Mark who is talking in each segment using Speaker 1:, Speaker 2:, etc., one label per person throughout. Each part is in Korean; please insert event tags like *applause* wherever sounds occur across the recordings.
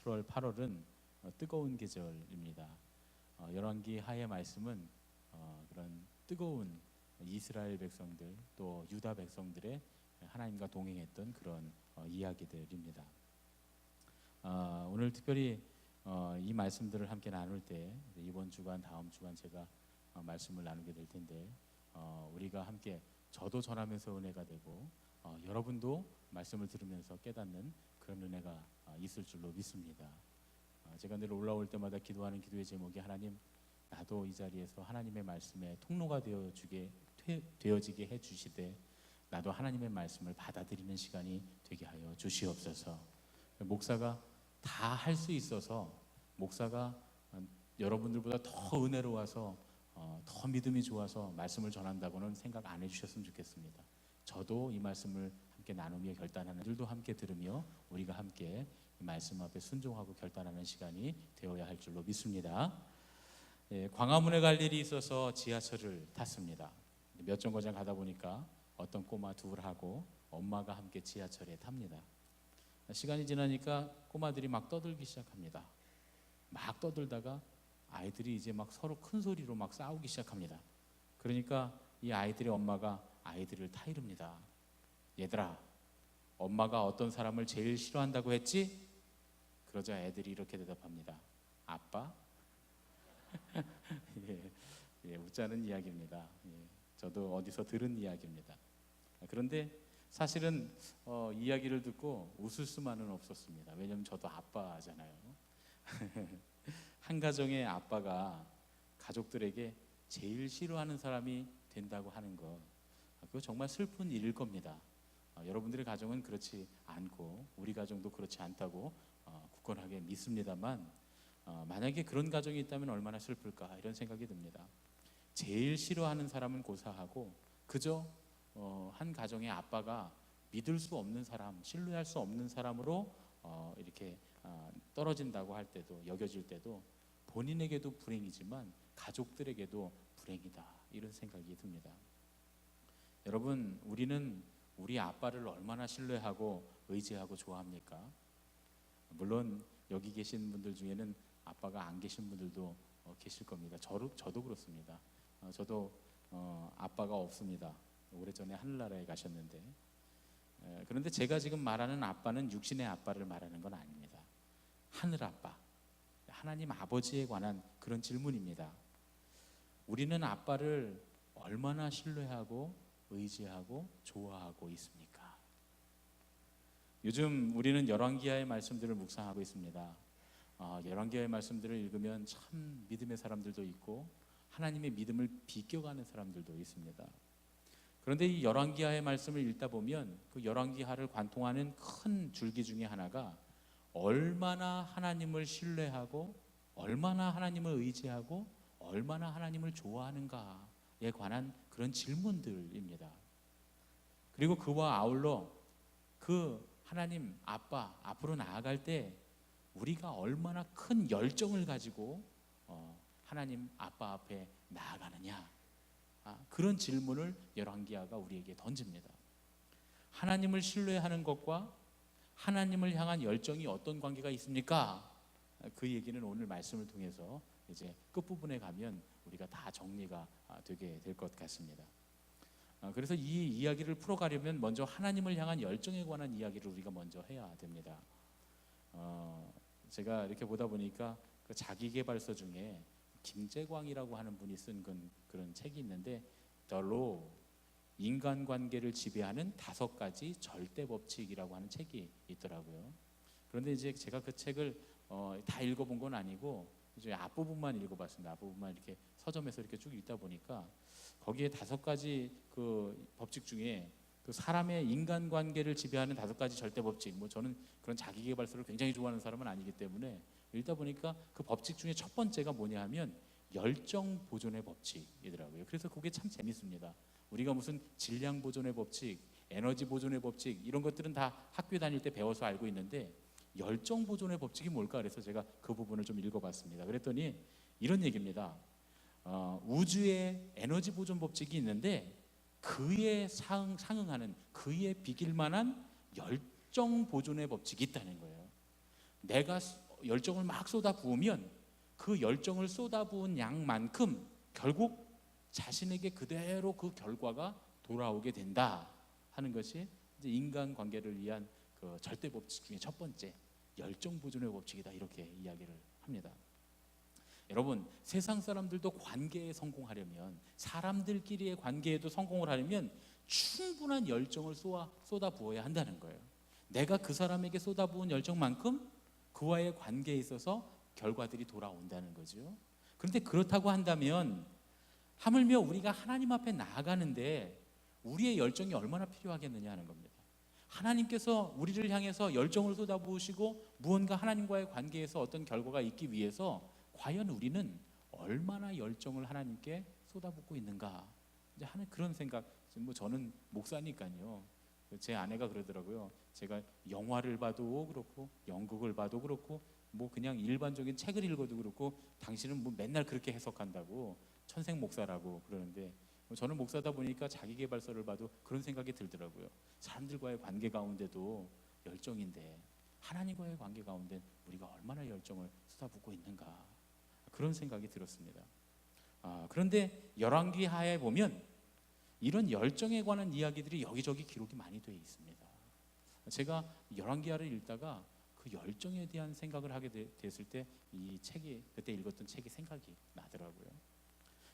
Speaker 1: 7월, 8월은 어, 뜨거운 계절입니다. 어, 열한기 하의 말씀은 어, 그런 뜨거운 이스라엘 백성들 또 유다 백성들의 하나님과 동행했던 그런 어, 이야기들입니다. 어, 오늘 특별히 어, 이 말씀들을 함께 나눌 때 이번 주간 다음 주간 제가 어, 말씀을 나누게 될 텐데 어, 우리가 함께 저도 전하면서 은혜가 되고 어, 여러분도 말씀을 들으면서 깨닫는 그런 은혜가 어, 있을 줄로 믿습니다. 어, 제가 늘 올라올 때마다 기도하는 기도의 제목이 하나님 나도 이 자리에서 하나님의 말씀에 통로가 되어 주게 되어지게 해 주시되 나도 하나님의 말씀을 받아들이는 시간이 되게 하여 주시옵소서. 목사가 다 할 수 있어서 목사가 어, 여러분들보다 더 은혜로워서 어, 더 믿음이 좋아서 말씀을 전한다고는 생각 안 해주셨으면 좋겠습니다. 저도 이 말씀을 함께 나누며 결단하는 들도 함께 들으며 우리가 함께 이 말씀 앞에 순종하고 결단하는 시간이 되어야 할 줄로 믿습니다. 예, 광화문에 갈 일이 있어서 지하철을 탔습니다. 몇 정거장 가다 보니까 어떤 꼬마 둘하고 엄마가 함께 지하철에 탑니다. 시간이 지나니까 꼬마들이 막 떠들기 시작합니다. 막 떠들다가 아이들이 이제 막 서로 큰 소리로 막 싸우기 시작합니다. 그러니까 이 아이들의 엄마가 아이들을 타이릅니다. 얘들아, 엄마가 어떤 사람을 제일 싫어한다고 했지? 그러자 애들이 이렇게 대답합니다. 아빠? *laughs* 예, 예, 웃자는 이야기입니다. 예, 저도 어디서 들은 이야기입니다. 그런데 사실은 어, 이야기를 듣고 웃을 수만은 없었습니다. 왜냐하면 저도 아빠잖아요. *laughs* 한 가정의 아빠가 가족들에게 제일 싫어하는 사람이 된다고 하는 것, 그거 정말 슬픈 일일 겁니다. 어, 여러분들의 가정은 그렇지 않고 우리 가정도 그렇지 않다고 어, 굳건하게 믿습니다만 어, 만약에 그런 가정이 있다면 얼마나 슬플까 이런 생각이 듭니다. 제일 싫어하는 사람은 고사하고 그저 어, 한 가정의 아빠가 믿을 수 없는 사람, 신뢰할 수 없는 사람으로 어, 이렇게 어, 떨어진다고 할 때도 여겨질 때도 본인에게도 불행이지만 가족들에게도 불행이다 이런 생각이 듭니다. 여러분 우리는 우리 아빠를 얼마나 신뢰하고 의지하고 좋아합니까? 물론 여기 계신 분들 중에는 아빠가 안 계신 분들도 어, 계실 겁니다. 저도 저도 그렇습니다. 어, 저도 어, 아빠가 없습니다. 오래전에 하늘나라에 가셨는데 에, 그런데 제가 지금 말하는 아빠는 육신의 아빠를 말하는 건 아닙니다. 하늘 아빠, 하나님 아버지에 관한 그런 질문입니다. 우리는 아빠를 얼마나 신뢰하고 의지하고 좋아하고 있습니까? 요즘 우리는 열왕기하의 말씀들을 묵상하고 있습니다. 어, 열왕기하의 말씀들을 읽으면 참 믿음의 사람들도 있고 하나님의 믿음을 비껴가는 사람들도 있습니다. 그런데 이 열왕기하의 말씀을 읽다 보면 그 열왕기하를 관통하는 큰 줄기 중에 하나가 얼마나 하나님을 신뢰하고 얼마나 하나님을 의지하고 얼마나 하나님을 좋아하는가에 관한 그런 질문들입니다. 그리고 그와 아울러 그 하나님 아빠 앞으로 나아갈 때 우리가 얼마나 큰 열정을 가지고 어, 하나님 아빠 앞에 나아가느냐 아, 그런 질문을 열왕기하가 우리에게 던집니다. 하나님을 신뢰하는 것과 하나님을 향한 열정이 어떤 관계가 있습니까? 그 얘기는 오늘 말씀을 통해서 이제 끝 부분에 가면 우리가 다 정리가 아, 되게 될 것 같습니다. 아, 그래서 이 이야기를 풀어가려면 먼저 하나님을 향한 열정에 관한 이야기를 우리가 먼저 해야 됩니다. 어, 제가 이렇게 보다 보니까 그 자기개발서 중에 김재광이라고 하는 분이 쓴 그런, 책이 있는데 The Law 인간관계를 지배하는 다섯 가지 절대 법칙이라고 하는 책이 있더라고요. 그런데 이제 제가 그 책을 어, 다 읽어본 건 아니고 이제 앞부분만 읽어봤습니다. 앞부분만 이렇게 서점에서 이렇게 쭉 읽다 보니까 거기에 다섯 가지 그 법칙 중에 그 사람의 인간관계를 지배하는 다섯 가지 절대 법칙. 뭐 저는 그런 자기개발서를 굉장히 좋아하는 사람은 아니기 때문에 읽다 보니까 그 법칙 중에 첫 번째가 뭐냐 하면 열정 보존의 법칙이더라고요. 그래서 그게 참 재밌습니다. 우리가 무슨 질량 보존의 법칙, 에너지 보존의 법칙 이런 것들은 다 학교 다닐 때 배워서 알고 있는데 열정 보존의 법칙이 뭘까 그래서 제가 그 부분을 좀 읽어봤습니다. 그랬더니 이런 얘기입니다. 어, 우주에 에너지 보존 법칙이 있는데 그에 상응, 상응하는 그에 비길 만한 열정 보존의 법칙이 있다는 거예요. 내가 열정을 막 쏟아 부으면 그 열정을 쏟아 부은 양만큼 결국 자신에게 그대로 그 결과가 돌아오게 된다 하는 것이 인간 관계를 위한 그 절대 법칙 중에 첫 번째 열정 보존의 법칙이다 이렇게 이야기를 합니다. 여러분 세상 사람들도 관계에 성공하려면 사람들끼리의 관계에도 성공을 하려면 충분한 열정을 쏟아, 쏟아 부어야 한다는 거예요. 내가 그 사람에게 쏟아 부은 열정만큼 그와의 관계에 있어서 결과들이 돌아온다는 거죠. 그런데 그렇다고 한다면 하물며 우리가 하나님 앞에 나아가는데 우리의 열정이 얼마나 필요하겠느냐 하는 겁니다. 하나님께서 우리를 향해서 열정을 쏟아부으시고 무언가 하나님과의 관계에서 어떤 결과가 있기 위해서 과연 우리는 얼마나 열정을 하나님께 쏟아붓고 있는가 이제 하는 그런 생각. 뭐 저는 목사니까요. 제 아내가 그러더라고요. 제가 영화를 봐도 그렇고 연극을 봐도 그렇고 뭐 그냥 일반적인 책을 읽어도 그렇고 당신은 뭐 맨날 그렇게 해석한다고 천생 목사라고 그러는데 저는 목사다 보니까 자기계발서를 봐도 그런 생각이 들더라고요. 사람들과의 관계 가운데도 열정인데 하나님과의 관계 가운데 우리가 얼마나 열정을 쏟아붓고 있는가 그런 생각이 들었습니다. 아, 그런데 열왕기 하에 보면 이런 열정에 관한 이야기들이 여기저기 기록이 많이 되어 있습니다. 제가 열왕기하를 읽다가 그 열정에 대한 생각을 하게 되- 됐을 때 이 책이 그때 읽었던 책이 생각이 나더라고요.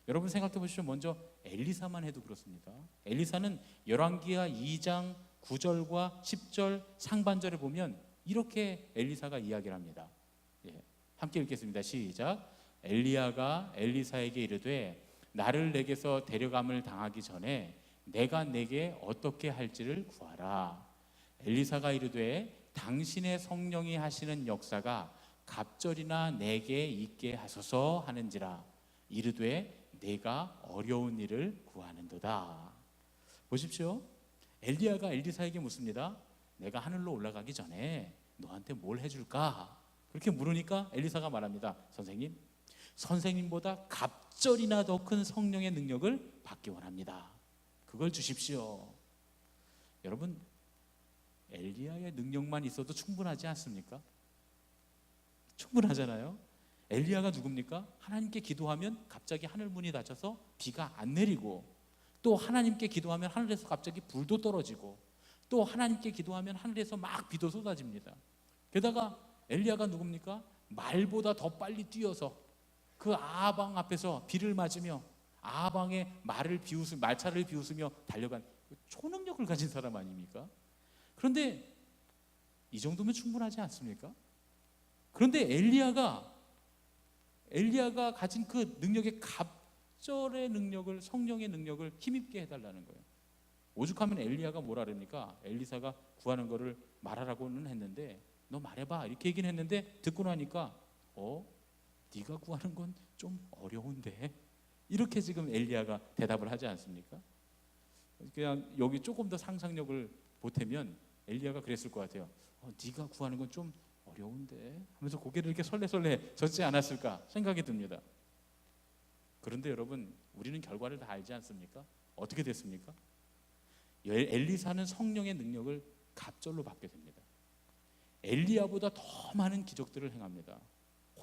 Speaker 1: 여러분 생각해 보시죠. 먼저 엘리사만 해도 그렇습니다. 엘리사는 열왕기하 2장 9절과 10절 상반절에 보면 이렇게 엘리사가 이야기를 합니다. 예, 함께 읽겠습니다. 시작. 엘리야가 엘리사에게 이르되 나를 내게서 데려감을 당하기 전에 내가 내게 어떻게 할지를 구하라. 엘리사가 이르되 당신의 성령이 하시는 역사가 갑절이나 내게 있게 하소서 하는지라 이르되 내가 어려운 일을 구하는도다. 보십시오. 엘리야가 엘리사에게 묻습니다. 내가 하늘로 올라가기 전에 너한테 뭘 해줄까? 그렇게 물으니까 엘리사가 말합니다. 선생님, 선생님보다 갑절이나 더 큰 성령의 능력을 받기 원합니다. 그걸 주십시오. 여러분, 엘리야의 능력만 있어도 충분하지 않습니까? 충분하잖아요. 엘리야가 누굽니까? 하나님께 기도하면 갑자기 하늘 문이 닫혀서 비가 안 내리고 또 하나님께 기도하면 하늘에서 갑자기 불도 떨어지고 또 하나님께 기도하면 하늘에서 막 비도 쏟아집니다. 게다가 엘리야가 누굽니까? 말보다 더 빨리 뛰어서 그 아방 앞에서 비를 맞으며 아방의 말을 비웃으 말차를 비웃으며 달려간 초능력을 가진 사람 아닙니까? 그런데 이 정도면 충분하지 않습니까? 그런데 엘리야가 엘리야가 가진 그 능력의 갑절의 능력을 성령의 능력을 힘입게 해달라는 거예요. 오죽하면 엘리야가 뭐라 그럽니까? 엘리사가 구하는 거를 말하라고는 했는데 너 말해봐 이렇게 얘기는 했는데 듣고 나니까 어 네가 구하는 건 좀 어려운데 이렇게 지금 엘리야가 대답을 하지 않습니까? 그냥 여기 조금 더 상상력을 보태면 엘리야가 그랬을 것 같아요. 어, 네가 구하는 건 좀 어려운데 하면서 고개를 이렇게 설레설레 젓지 않았을까 생각이 듭니다. 그런데 여러분 우리는 결과를 다 알지 않습니까? 어떻게 됐습니까? 엘- 엘리사는 성령의 능력을 갑절로 받게 됩니다. 엘리야보다 더 많은 기적들을 행합니다.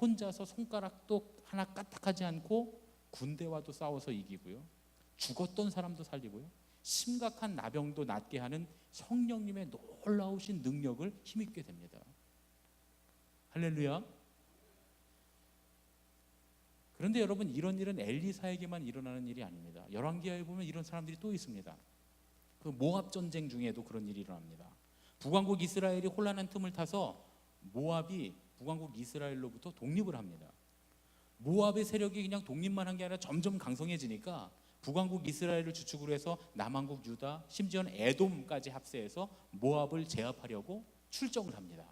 Speaker 1: 혼자서 손가락도 하나 까딱하지 않고 군대와도 싸워서 이기고요. 죽었던 사람도 살리고요. 심각한 나병도 낫게 하는 성령님의 놀라우신 능력을 힘입게 됩니다. 할렐루야. 그런데 여러분 이런 일은 엘리사에게만 일어나는 일이 아닙니다. 열왕기하에 보면 이런 사람들이 또 있습니다. 그 모압 전쟁 중에도 그런 일이 일어납니다. 북왕국 이스라엘이 혼란한 틈을 타서 모압이 북왕국 이스라엘로부터 독립을 합니다. 모압의 세력이 그냥 독립만 한 게 아니라 점점 강성해지니까 북왕국 이스라엘을 주축으로 해서 남왕국 유다, 심지어는 에돔까지 합세해서 모압을 제압하려고 출정을 합니다.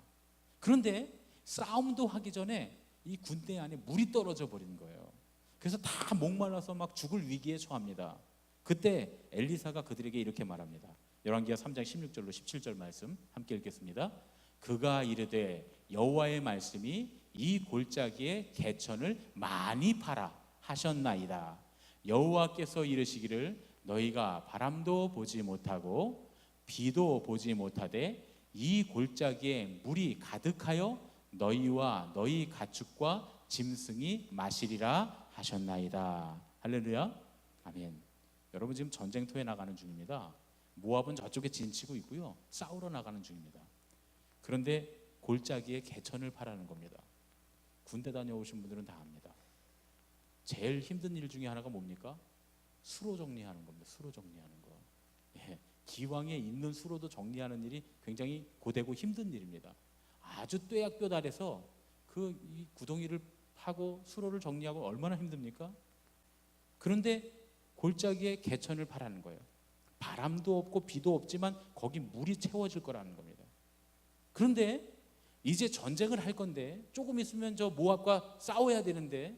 Speaker 1: 그런데 싸움도 하기 전에 이 군대 안에 물이 떨어져 버린 거예요. 그래서 다 목말라서 막 죽을 위기에 처합니다. 그때 엘리사가 그들에게 이렇게 말합니다. 열왕기하 3장 16절로 17절 말씀 함께 읽겠습니다. 그가 이르되 여호와의 말씀이 이 골짜기에 개천을 많이 팔아 하셨나이다. 여호와께서 이르시기를 너희가 바람도 보지 못하고 비도 보지 못하되 이 골짜기에 물이 가득하여 너희와 너희 가축과 짐승이 마시리라 하셨나이다. 할렐루야. 아멘. 여러분 지금 전쟁터에 나가는 중입니다. 모압은 저쪽에 진치고 있고요. 싸우러 나가는 중입니다. 그런데 골짜기에 개천을 파라는 겁니다. 군대 다녀오신 분들은 다 압니다. 제일 힘든 일 중에 하나가 뭡니까? 수로 정리하는 겁니다. 수로 정리하는 거. 예, 기왕에 있는 수로도 정리하는 일이 굉장히 고되고 힘든 일입니다. 아주 뙤약볕 아래서 그이 구덩이를 파고 수로를 정리하고 얼마나 힘듭니까? 그런데 골짜기에 개천을 파라는 거예요. 바람도 없고 비도 없지만 거기 물이 채워질 거라는 겁니다. 그런데 이제 전쟁을 할 건데 조금 있으면 저 모압과 싸워야 되는데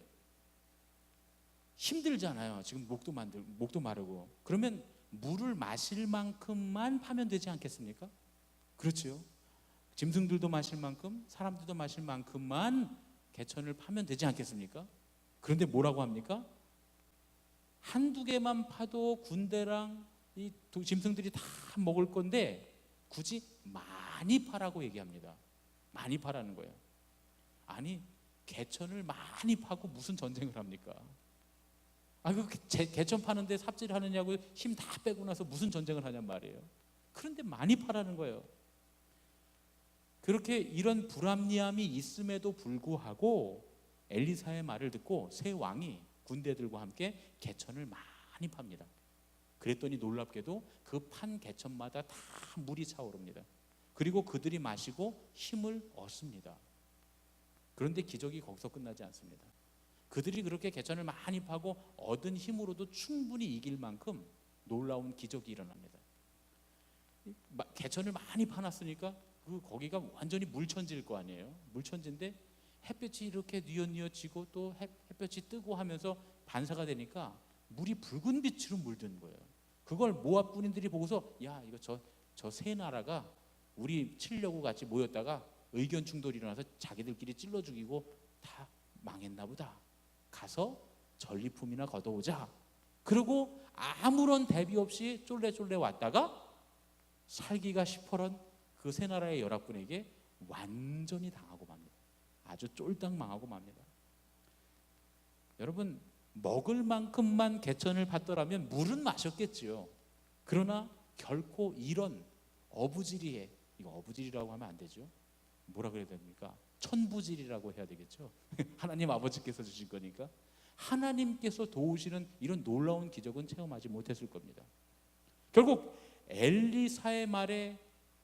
Speaker 1: 힘들잖아요. 지금 목도 만들 목도 마르고 그러면 물을 마실 만큼만 파면 되지 않겠습니까? 그렇죠. 짐승들도 마실 만큼 사람들도 마실 만큼만 개천을 파면 되지 않겠습니까? 그런데 뭐라고 합니까? 한두 개만 파도 군대랑 이 도- 짐승들이 다 먹을 건데 굳이 많이 파라고 얘기합니다. 많이 파라는 거예요. 아니 개천을 많이 파고 무슨 전쟁을 합니까? 아그 개천 파는데 삽질하느냐고 힘 다 빼고 나서 무슨 전쟁을 하냔 말이에요. 그런데 많이 파라는 거예요. 그렇게 이런 불합리함이 있음에도 불구하고 엘리사의 말을 듣고 세 왕이 군대들과 함께 개천을 많이 팝니다. 그랬더니 놀랍게도 그 판 개천마다 다 물이 차오릅니다. 그리고 그들이 마시고 힘을 얻습니다. 그런데 기적이 거기서 끝나지 않습니다. 그들이 그렇게 개천을 많이 파고 얻은 힘으로도 충분히 이길 만큼 놀라운 기적이 일어납니다. 개천을 많이 파놨으니까 그 거기가 완전히 물천지일 거 아니에요. 물천지인데 햇볕이 이렇게 뉘엿뉘엿지고 또 햇- 햇볕이 뜨고 하면서 반사가 되니까 물이 붉은 빛으로 물든 거예요. 그걸 모압 군인들이 보고서 야 이거 저 저 세 나라가 우리 치려고 같이 모였다가 의견 충돌이 일어나서 자기들끼리 찔러 죽이고 다 망했나 보다. 가서 전리품이나 걷어오자. 그리고 아무런 대비 없이 쫄래쫄래 왔다가 살기가 시퍼런 그 세 나라의 연합군에게 완전히 당하고 맙니다. 아주 쫄딱 망하고 맙니다. 여러분 먹을 만큼만 개천을 받더라면 물은 마셨겠지요. 그러나 결코 이런 어부지리에 이거 어부지리라고 하면 안 되죠. 뭐라 그래야 됩니까? 천부지리라고 해야 되겠죠. *laughs* 하나님 아버지께서 주신 거니까 하나님께서 도우시는 이런 놀라운 기적은 체험하지 못했을 겁니다. 결국 엘리사의 말에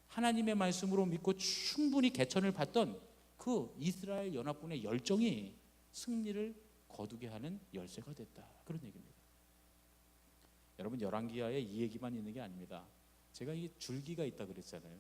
Speaker 1: 하나님의 말씀으로 믿고 충분히 개천을 받던 그 이스라엘 연합군의 열정이 승리를 거두게 하는 열쇠가 됐다. 그런 얘기입니다. 여러분 열왕기하에 이 얘기만 있는 게 아닙니다. 제가 이 줄기가 있다 그랬잖아요.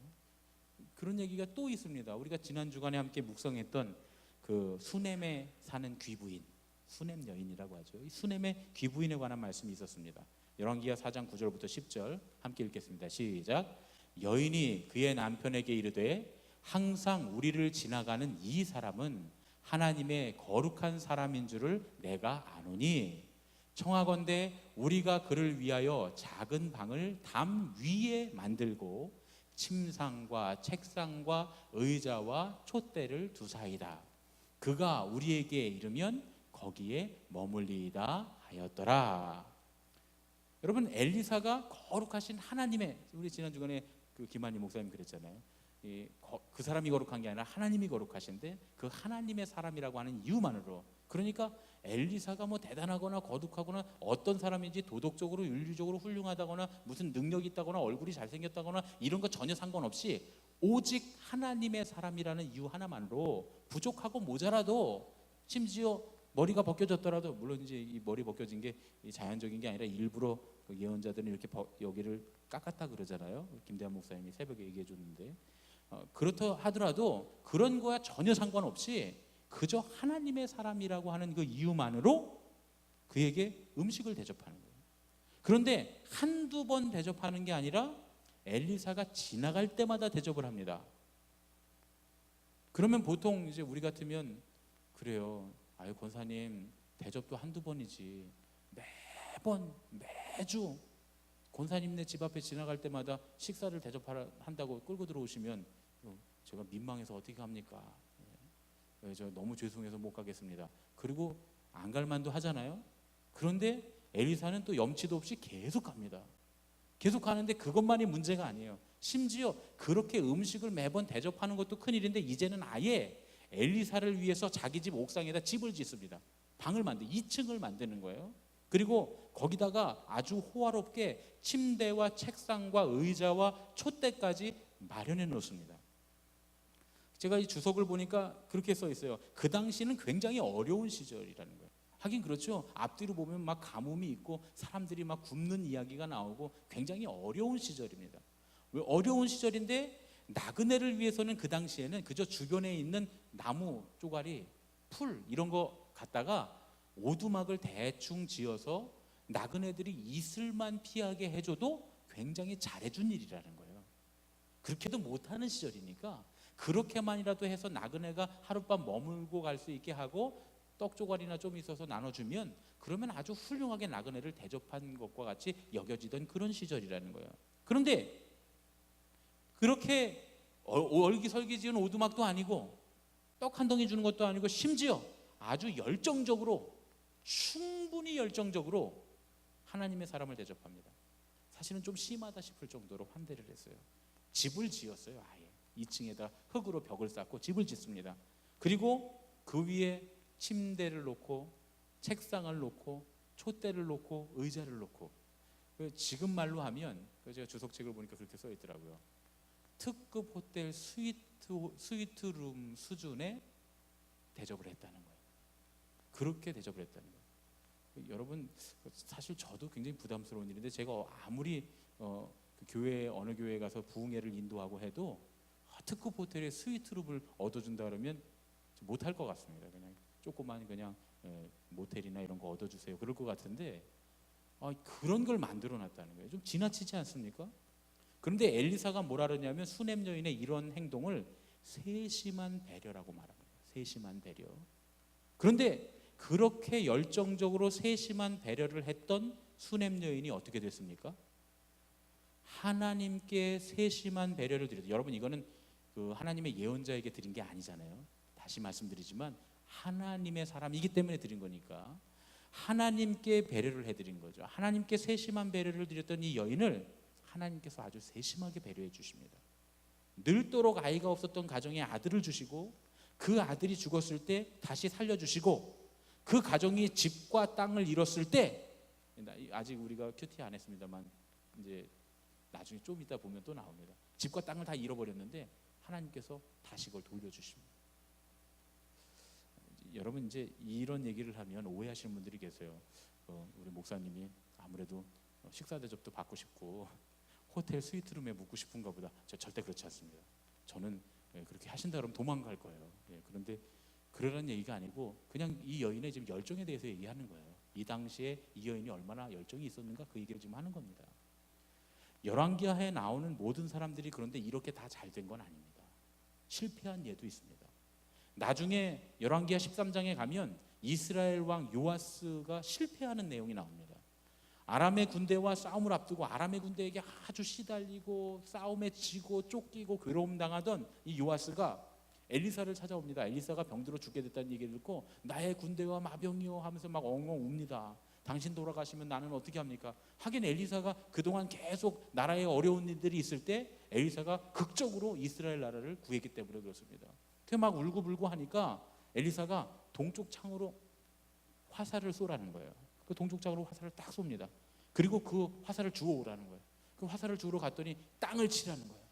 Speaker 1: 그런 얘기가 또 있습니다. 우리가 지난 주간에 함께 묵상했던 그 수넴에 사는 귀부인, 수넴 여인이라고 하죠. 이 수넴의 귀부인에 관한 말씀이 있었습니다. 열왕기하 4장 9절부터 10절 함께 읽겠습니다. 시작. 여인이 그의 남편에게 이르되 항상 우리를 지나가는 이 사람은 하나님의 거룩한 사람인 줄을 내가 아노니 청하건대 우리가 그를 위하여 작은 방을 담 위에 만들고 침상과 책상과 의자와 촛대를 두사이다. 그가 우리에게 이르면 거기에 머물리이다 하였더라. 여러분 엘리사가 거룩하신 하나님의 우리 지난 주간에 그 김한희 목사님 그랬잖아요. 그 사람이 거룩한 게 아니라 하나님이 거룩하신데 그 하나님의 사람이라고 하는 이유만으로 그러니까 엘리사가 뭐 대단하거나 거룩하거나 어떤 사람인지 도덕적으로 윤리적으로 훌륭하다거나 무슨 능력이 있다거나 얼굴이 잘생겼다거나 이런 거 전혀 상관없이 오직 하나님의 사람이라는 이유 하나만으로 부족하고 모자라도 심지어 머리가 벗겨졌더라도 물론 이제 이 머리 벗겨진 게 자연적인 게 아니라 일부러 그 예언자들은 이렇게 버, 여기를 깎았다 그러잖아요. 김대한 목사님이 새벽에 얘기해 줬는데 어, 그렇다 하더라도 그런 거야 전혀 상관없이 그저 하나님의 사람이라고 하는 그 이유만으로 그에게 음식을 대접하는 거예요. 그런데 한두 번 대접하는 게 아니라 엘리사가 지나갈 때마다 대접을 합니다. 그러면 보통 이제 우리 같으면 그래요. 아유 권사님 대접도 한두 번이지 매번 매주 권사님네 집 앞에 지나갈 때마다 식사를 대접한다고 끌고 들어오시면 어, 제가 민망해서 어떻게 합니까? 예, 저 너무 죄송해서 못 가겠습니다. 그리고 안 갈 만도 하잖아요. 그런데 엘리사는 또 염치도 없이 계속 갑니다. 계속 가는데 그것만이 문제가 아니에요. 심지어 그렇게 음식을 매번 대접하는 것도 큰일인데 이제는 아예 엘리사를 위해서 자기 집 옥상에다 집을 짓습니다. 방을 만들 2층을 만드는 거예요. 그리고 거기다가 아주 호화롭게 침대와 책상과 의자와 촛대까지 마련해 놓습니다. 제가 이 주석을 보니까 그렇게 써 있어요. 그 당시는 굉장히 어려운 시절이라는 거예요. 하긴 그렇죠. 앞뒤로 보면 막 가뭄이 있고 사람들이 막 굶는 이야기가 나오고 굉장히 어려운 시절입니다. 왜 어려운 시절인데 나그네를 위해서는 그 당시에는 그저 주변에 있는 나무 쪼가리, 풀 이런 거 갖다가 오두막을 대충 지어서 나그네들이 이슬만 피하게 해줘도 굉장히 잘해준 일이라는 거예요. 그렇게도 못하는 시절이니까 그렇게만이라도 해서 나그네가 하룻밤 머물고 갈 수 있게 하고 떡 조각이나 좀 있어서 나눠주면 그러면 아주 훌륭하게 나그네를 대접한 것과 같이 여겨지던 그런 시절이라는 거예요. 그런데 그렇게 얼기설기 지은 오두막도 아니고 떡 한 덩이 주는 것도 아니고 심지어 아주 열정적으로 충분히 열정적으로 하나님의 사람을 대접합니다. 사실은 좀 심하다 싶을 정도로 환대를 했어요. 집을 지었어요. 아예 2층에다 흙으로 벽을 쌓고 집을 짓습니다. 그리고 그 위에 침대를 놓고 책상을 놓고 촛대를 놓고 의자를 놓고 그 지금 말로 하면 그 제가 주석책을 보니까 그렇게 써 있더라고요. 특급 호텔 스위트 스위트룸 수준의 대접을 했다는 거예요. 그렇게 대접을 했다는 거예요. 여러분 사실 저도 굉장히 부담스러운 일인데 제가 아무리 어, 그 교회 어느 교회에 가서 부흥회를 인도하고 해도 아, 특급 호텔에 스위트룸을 얻어준다 그러면 못할 것 같습니다. 그냥 조그만 그냥 예, 모텔이나 이런 거 얻어주세요. 그럴 것 같은데 아, 그런 걸 만들어놨다는 거예요. 좀 지나치지 않습니까? 그런데 엘리사가 뭐라 그러냐면 수냄 여인의 이런 행동을 세심한 배려라고 말합니다. 세심한 배려. 그런데 그렇게 열정적으로 세심한 배려를 했던 수냄 여인이 어떻게 됐습니까? 하나님께 세심한 배려를 드려도 여러분 이거는 그 하나님의 예언자에게 드린 게 아니잖아요. 다시 말씀드리지만 하나님의 사람이기 때문에 드린 거니까 하나님께 배려를 해드린 거죠. 하나님께 세심한 배려를 드렸던 이 여인을 하나님께서 아주 세심하게 배려해 주십니다. 늘도록 아이가 없었던 가정에 아들을 주시고 그 아들이 죽었을 때 다시 살려주시고 그 가정이 집과 땅을 잃었을 때 아직 우리가 큐티 안 했습니다만 이제 나중에 좀 이따 보면 또 나옵니다. 집과 땅을 다 잃어버렸는데 하나님께서 다시 그걸 돌려주십니다. 여러분 이제 이런 얘기를 하면 오해하시는 분들이 계세요. 어, 우리 목사님이 아무래도 식사 대접도 받고 싶고 호텔 스위트룸에 묵고 싶은가 보다. 저 절대 그렇지 않습니다. 저는 예, 그렇게 하신다 그러면 도망갈 거예요. 예, 그런데 그러라는 얘기가 아니고 그냥 이 여인의 지금 열정에 대해서 얘기하는 거예요. 이 당시에 이 여인이 얼마나 열정이 있었는가 그 얘기를 지금 하는 겁니다. 열왕기하에 나오는 모든 사람들이 그런데 이렇게 다 잘 된 건 아닙니다. 실패한 예도 있습니다. 나중에 열왕기하 13장에 가면 이스라엘 왕 요아스가 실패하는 내용이 나옵니다. 아람의 군대와 싸움을 앞두고 아람의 군대에게 아주 시달리고 싸움에 지고 쫓기고 괴로움 당하던 이 요아스가 엘리사를 찾아옵니다. 엘리사가 병들어 죽게 됐다는 얘기를 듣고 나의 군대와 마병이요 하면서 막 엉엉 웁니다. 당신 돌아가시면 나는 어떻게 합니까? 하긴 엘리사가 그동안 계속 나라에 어려운 일들이 있을 때 엘리사가 극적으로 이스라엘 나라를 구했기 때문에 그렇습니다. 막 울고불고 하니까 엘리사가 동쪽 창으로 화살을 쏘라는 거예요. 그 동쪽 창으로 화살을 딱 쏩니다. 그리고 그 화살을 주워 오라는 거예요. 그 화살을 주러 갔더니 땅을 치라는 거예요.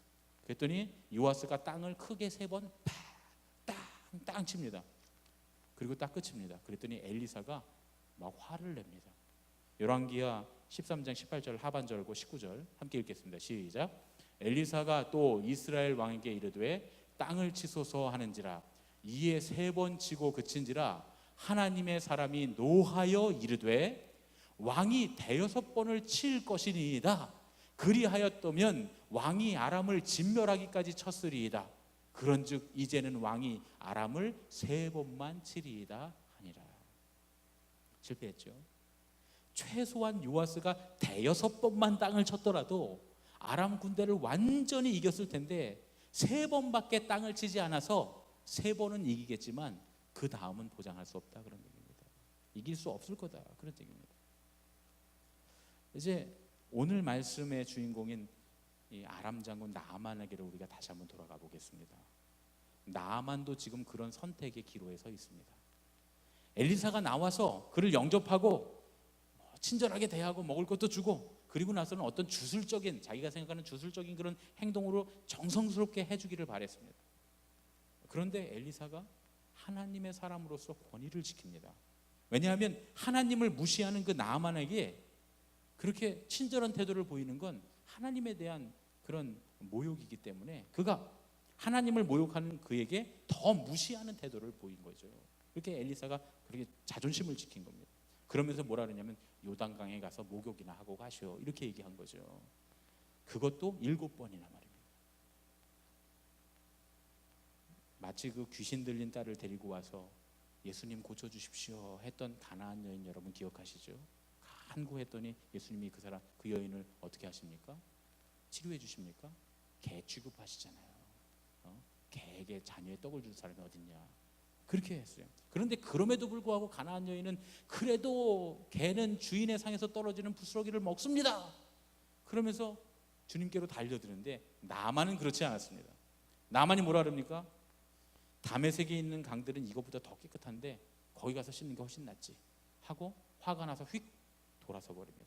Speaker 1: 그랬더니 요아스가 땅을 크게 세번 땅, 땅 칩니다. 그리고 딱 끝입니다. 그랬더니 엘리사가 막 화를 냅니다. 열왕기하 13장 18절 하반절과 19절 함께 읽겠습니다. 시작. 엘리사가 또 이스라엘 왕에게 이르되 땅을 치소서 하는지라 이에 세 번 치고 그친지라 하나님의 사람이 노하여 이르되 왕이 대여섯 번을 칠 것이니이다. 그리하였다면 왕이 아람을 진멸하기까지 쳤으리이다. 그런즉 이제는 왕이 아람을 세 번만 치리이다. 실패했죠. 최소한 요아스가 대여섯 번만 땅을 쳤더라도 아람 군대를 완전히 이겼을 텐데 세 번밖에 땅을 치지 않아서 세 번은 이기겠지만 그 다음은 보장할 수 없다 그런 얘기입니다. 이길 수 없을 거다 그런 얘기입니다. 이제 오늘 말씀의 주인공인 이 아람 장군 나아만에게로 우리가 다시 한번 돌아가 보겠습니다. 나아만도 지금 그런 선택의 기로에 서 있습니다. 엘리사가 나와서 그를 영접하고 친절하게 대하고 먹을 것도 주고 그리고 나서는 어떤 주술적인 자기가 생각하는 주술적인 그런 행동으로 정성스럽게 해주기를 바랬습니다. 그런데 엘리사가 하나님의 사람으로서 권위를 지킵니다. 왜냐하면 하나님을 무시하는 그 나아만에게 그렇게 친절한 태도를 보이는 건 하나님에 대한 그런 모욕이기 때문에 그가 하나님을 모욕하는 그에게 더 무시하는 태도를 보인 거죠. 그렇게 엘리사가 그렇게 자존심을 지킨 겁니다. 그러면서 뭐라 그러냐면 요단강에 가서 목욕이나 하고 가시오 이렇게 얘기한 거죠. 그것도 일곱 번이나 말입니다. 마치 그 귀신 들린 딸을 데리고 와서 예수님 고쳐 주십시오 했던 가나안 여인 여러분 기억하시죠? 간구했더니 예수님이 그 사람 그 여인을 어떻게 하십니까? 치료해 주십니까? 개 취급하시잖아요. 어? 개에게 자녀의 떡을 줄 사람이 어딨냐? 그렇게 했어요. 그런데 그럼에도 불구하고 가나안 여인은 그래도 개는 주인의 상에서 떨어지는 부스러기를 먹습니다. 그러면서 주님께로 달려드는데 나만은 그렇지 않았습니다. 나만이 뭐라 그럽니까? 담에색에 있는 강들은 이것보다 더 깨끗한데 거기 가서 씻는 게 훨씬 낫지 하고 화가 나서 휙 돌아서 버립니다.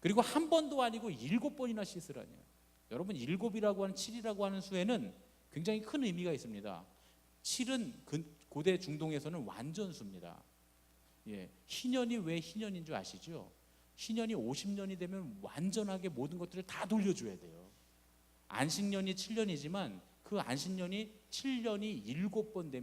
Speaker 1: 그리고 한 번도 아니고 일곱 번이나 씻으라니요. 여러분 일곱이라고 하는 칠이라고 하는 수에는 굉장히 큰 의미가 있습니다. 7은 고대 중동에서는 완전수입니다. 예, 희년이 왜 희년인 줄 아시죠? 희년이 50년이 되면 완전하게 모든 것들을 다 돌려줘야 돼요. 안식년이 7년이지만 그 안식년이 7년이 7번 되면